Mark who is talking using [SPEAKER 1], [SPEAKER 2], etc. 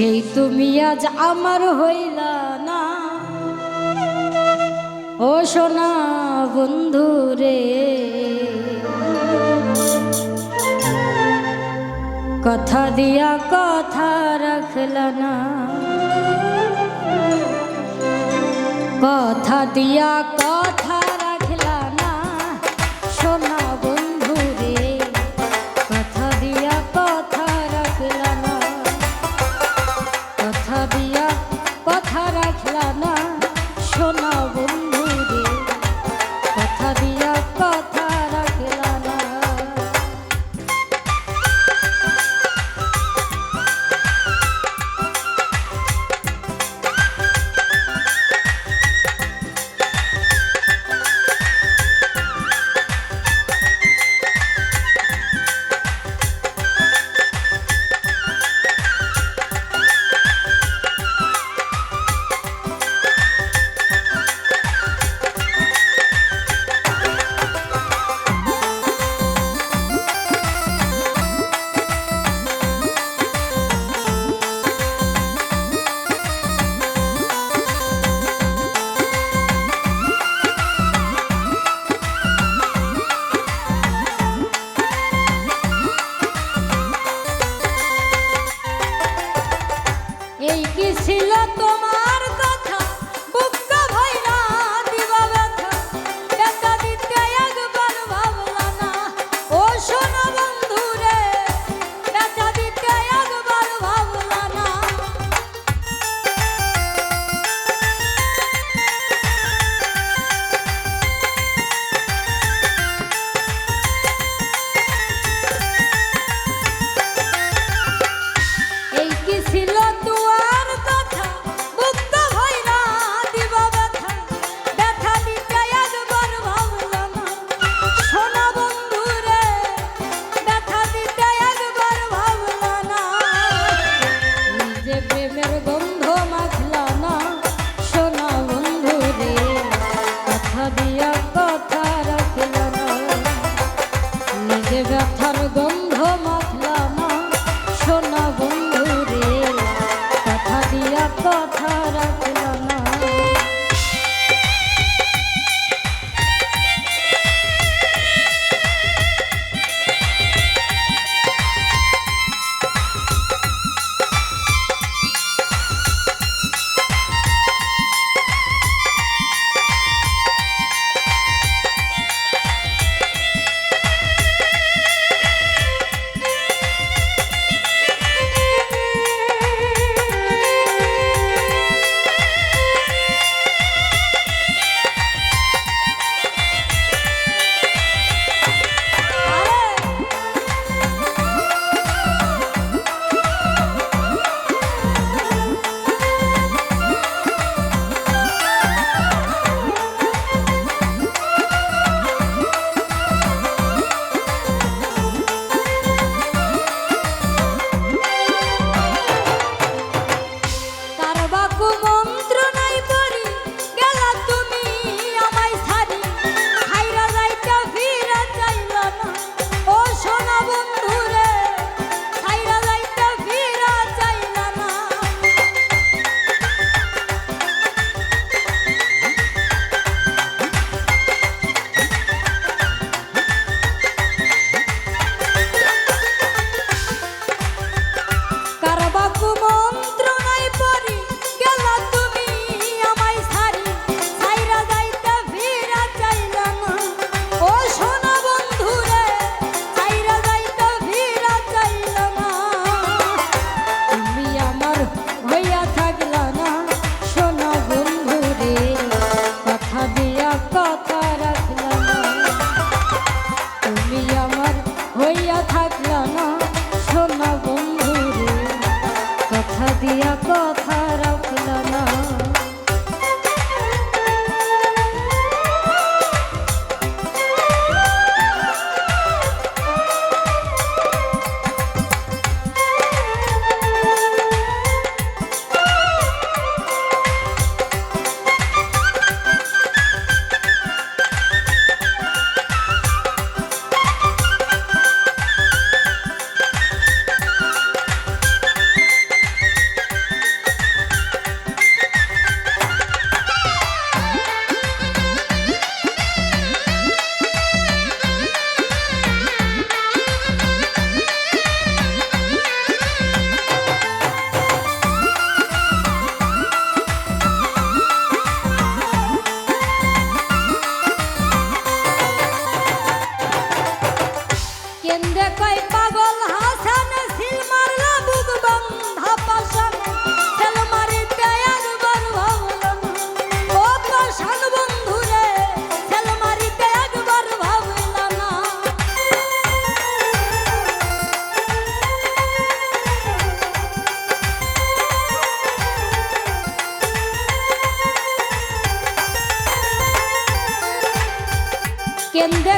[SPEAKER 1] সেই তুমি আজ আমার হইলা না। ও সোনা বন্ধু রে, কথা দিয়া কথা রাখল না। কথা দিয়া কথা কথা எந்த